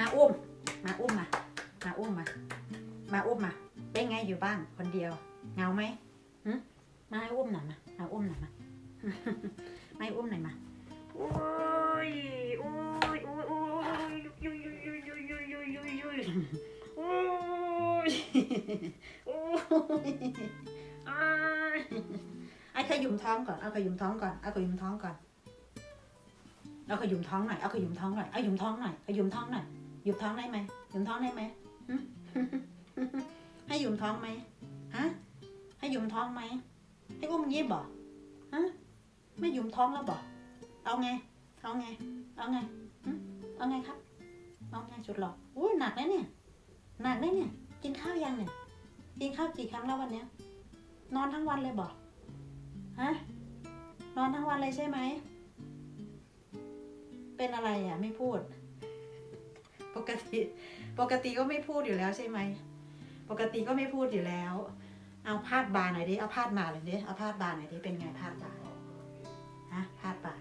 มาอุ้ม มาอุ้มมา มาอุ้มมา มาอุ้มมา เป็นไงอยู่บ้านคนเดียวเงาไหมหึมาให้อุ้มหน่อยมามาอุ้มหน่อยมามาให้อุ้มหน่อยมาโอ้ยโอ้ยโอ้ยโอ้ยยุยยุยยุยยุยยุยยุยยุยยุยโอ้ยโอ้ยอ้ายไอ้ขยุมท้องก่อน เอาขยุมท้องก่อน เอาขยุมท้องก่อน เอาขยุมท้องหน่อย เอาขยุมท้องหน่อย เอาหยุมท้องหน่อยเอาหยุมท้องหน่อย หยุมท้องได้ไหมหยุมท้องได้ไหมหึให้หยุมท้องไหมฮะให้หยุมท้องไหมให้อุ้มงี้บ่ฮะไม่หยุมท้องแล้วบ่เอาไง เอาไง เอาไงหึเอาไงครับเอาไงจุดหลอกอุ้ยหนักนะเนี่ยหนักนะเนี่ย กินข้าวยังเนี่ยกินข้าวกี่ครั้งแล้ววันเนี้ย นอนทั้งวันเลยบ่ฮะนอนทั้งวันเลยใช่ไหมเป็นอะไรอะ ไม่พูดป กติ ปกติก็ไม่พูดอยู่แล้วใช่ไหม ปกติก็ไม่พูดอยู่แล้ว เอาพาดบาหน่อยดิ เอาพาดบาเลยดิ เอาพาดบาหน่อยดิ เป็นไงพาดบาฮะพาดบา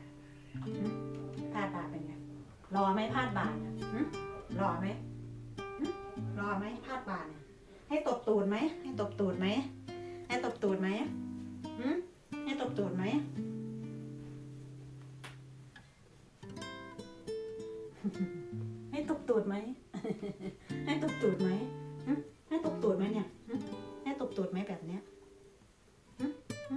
พาดบาเป็นไง รอไหมพาดบาเนี่ยรอไหมรอไหมพาดบาเนี่ยให้ตบตูดไหม ให้ตบตูดไหม ให้ตบตูดไหมให้ตบตูดไหม ตูดไหม ให้ตบตูดไหมให้ตบตูดไหมเนี่ย ให้ตบตูดไหมแบบเนี้ยหึหึ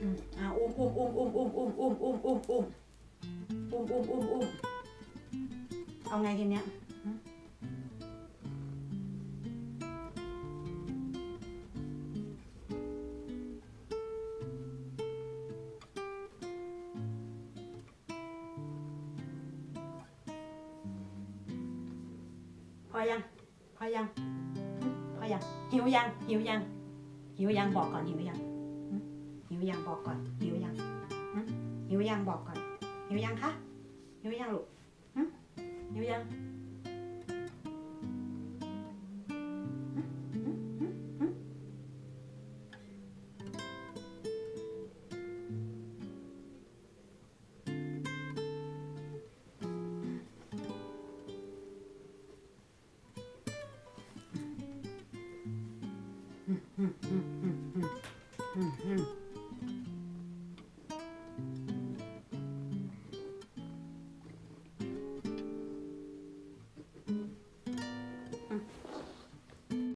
อืมอ่าอุ้มอุ้มอุ้มอุ้มอุ้มอุ้มอุ้มอุ้ม อุ้มอุ้มอุ้มอุ้มเอาไงทีเนี้ยพอยัง พอยัง พอยัง หิวยัง หิวยัง หิวยังบอกก่อนหิวยัง หิวยังบอกก่อน หิวยังหึหิวยังบอกก่อน หิวยังคะหิวยังลูกหิวยังหึหึหึหึหึหึหึ